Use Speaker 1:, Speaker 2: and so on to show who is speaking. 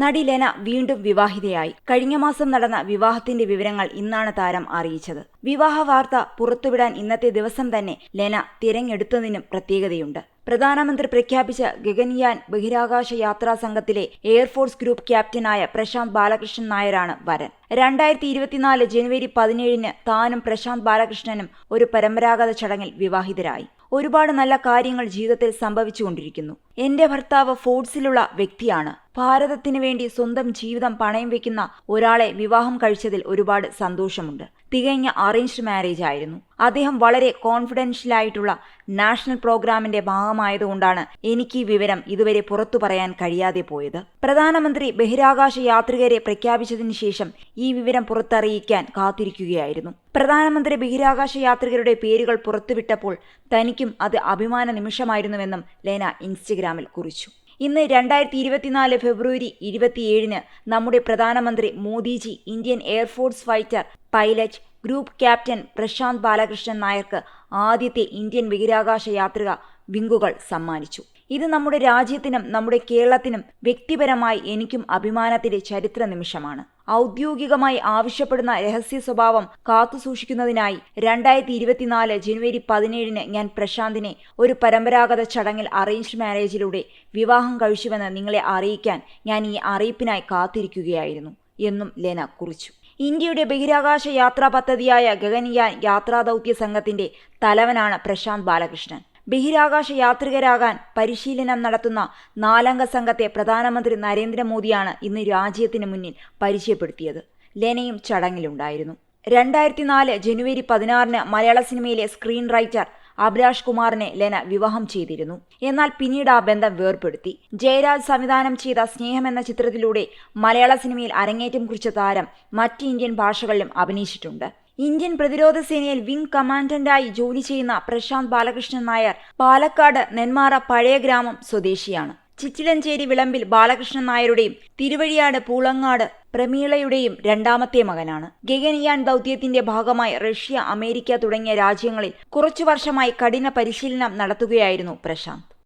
Speaker 1: നടി ലെന വീണ്ടും വിവാഹിതയായി. കഴിഞ്ഞ മാസം നടന്ന വിവാഹത്തിന്റെ വിവരങ്ങൾ ഇന്നാണ് താരം അറിയിച്ചത്. വിവാഹ വാർത്ത പുറത്തുവിടാൻ ഇന്നത്തെ ദിവസം തന്നെ ലെന തിരഞ്ഞെടുത്തതിനും പ്രത്യേകതയുണ്ട്. പ്രധാനമന്ത്രി പ്രഖ്യാപിച്ച ഗഗൻയാൻ ബഹിരാകാശ യാത്രാ സംഘത്തിലെ എയർഫോഴ്സ് ഗ്രൂപ്പ് ക്യാപ്റ്റനായ പ്രശാന്ത് ബാലകൃഷ്ണൻ നായരാണ് വരൻ. രണ്ടായിരത്തി ഇരുപത്തിനാല് ജനുവരി പതിനേഴിന് താനും പ്രശാന്ത് ബാലകൃഷ്ണനും ഒരു പരമ്പരാഗത ചടങ്ങിൽ വിവാഹിതരായി. ഒരുപാട് നല്ല കാര്യങ്ങൾ ജീവിതത്തിൽ സംഭവിച്ചുകൊണ്ടിരിക്കുന്നു എന്റെ ഭർത്താവ് ഫോഴ്സിലുള്ള വ്യക്തിയാണ്. ഭാരതത്തിന് വേണ്ടി സ്വന്തം ജീവിതം പണയം വെക്കുന്ന ഒരാളെ വിവാഹം കഴിച്ചതിൽ ഒരുപാട് സന്തോഷമുണ്ട്. തികഞ്ഞ അറേഞ്ച്ഡ് മാരേജ് ആയിരുന്നു. അദ്ദേഹം വളരെ കോൺഫിഡൻഷ്യൽ ആയിട്ടുള്ള നാഷണൽ പ്രോഗ്രാമിന്റെ ഭാഗമായതുകൊണ്ടാണ് എനിക്ക് ഈ വിവരം ഇതുവരെ പുറത്തു പറയാൻ കഴിയാതെ പോയത്. പ്രധാനമന്ത്രി ബഹിരാകാശ യാത്രികരെ പ്രഖ്യാപിച്ചതിന് ശേഷം ഈ വിവരം പുറത്തറിയിക്കാൻ കാത്തിരിക്കുകയായിരുന്നു. പ്രധാനമന്ത്രി ബഹിരാകാശ യാത്രികരുടെ പേരുകൾ പുറത്തുവിട്ടപ്പോൾ തനിക്കും അത് അഭിമാന നിമിഷമായിരുന്നുവെന്നും ലേന ഇൻസ്റ്റഗ്രാമിൽ കുറിച്ചു. ഇന്ന് രണ്ടായിരത്തി ഇരുപത്തിനാല് ഫെബ്രുവരി ഇരുപത്തിയേഴിന് നമ്മുടെ പ്രധാനമന്ത്രി Modiji Indian air force fighter pilot group captain Prashant Balakrishnan നായർക്ക് ആദ്യത്തെ ഇന്ത്യൻ ബഹിരാകാശ യാത്രിക വിങ്കുകൾ സമ്മാനിച്ചു. ഇത് നമ്മുടെ രാജ്യത്തിനും നമ്മുടെ കേരളത്തിനും വ്യക്തിപരമായി എനിക്കും അഭിമാനത്തിന്റെ ചരിത്ര നിമിഷമാണ്. ഔദ്യോഗികമായി ആവശ്യപ്പെടുന്ന രഹസ്യ സ്വഭാവം കാത്തുസൂക്ഷിക്കുന്നതിനായി രണ്ടായിരത്തി ഇരുപത്തിനാല് ജനുവരി പതിനേഴിന് ഞാൻ പ്രശാന്തിനെ ഒരു പരമ്പരാഗത ചടങ്ങിൽ അറേഞ്ച്ഡ് മാരേജിലൂടെ വിവാഹം കഴിച്ചുവെന്ന് നിങ്ങളെ അറിയിക്കാൻ ഞാൻ ഈ അറിയിപ്പിനായി കാത്തിരിക്കുകയായിരുന്നു എന്നും ലെന കുറിച്ചു. ഇന്ത്യയുടെ ബഹിരാകാശ യാത്രാ പദ്ധതിയായ ഗഗൻയാൻ യാത്രാ ദൗത്യ സംഘത്തിന്റെ തലവനാണ് പ്രശാന്ത് ബാലകൃഷ്ണൻ. ബഹിരാകാശ യാത്രികരാകാൻ പരിശീലനം നടത്തുന്ന നാലംഗ സംഘത്തെ പ്രധാനമന്ത്രി നരേന്ദ്രമോദിയാണ് ഇന്ന് രാജ്യത്തിന് മുന്നിൽ പരിചയപ്പെടുത്തിയത്. ലെനയും ചടങ്ങിലുണ്ടായിരുന്നു. രണ്ടായിരത്തി നാല് ജനുവരി പതിനാറിന് മലയാള സിനിമയിലെ സ്ക്രീൻ റൈറ്റർ അഭിലാഷ് കുമാറിനെ ലെന വിവാഹം ചെയ്തിരുന്നു. എന്നാൽ പിന്നീട് ആ ബന്ധം വേർപ്പെടുത്തി ജയരാജ് സംവിധാനം ചെയ്ത സ്നേഹം എന്ന ചിത്രത്തിലൂടെ മലയാള സിനിമയിൽ അരങ്ങേറ്റം കുറിച്ച താരം മറ്റ് ഇന്ത്യൻ ഭാഷകളിലും അഭിനയിച്ചിട്ടുണ്ട്. ഇന്ത്യൻ പ്രതിരോധ സേനയിൽ വിംഗ് കമാൻഡന്റായി ജോലി ചെയ്യുന്ന പ്രശാന്ത് ബാലകൃഷ്ണൻ നായർ പാലക്കാട് നെന്മാറ പഴയ ഗ്രാമം സ്വദേശിയാണ്. ചിറ്റിലഞ്ചേരി വിളമ്പിൽ ബാലകൃഷ്ണൻ നായരുടെയും തിരുവഴിയാട് പൂളങ്ങാട് പ്രമീളയുടെയും രണ്ടാമത്തെ മകനാണ്. ഗഗൻയാൻ ദൗത്യത്തിന്റെ ഭാഗമായി റഷ്യ അമേരിക്ക തുടങ്ങിയ രാജ്യങ്ങളിൽ കുറച്ചു വർഷമായി കഠിന പരിശീലനം നടത്തുകയായിരുന്നു പ്രശാന്ത്.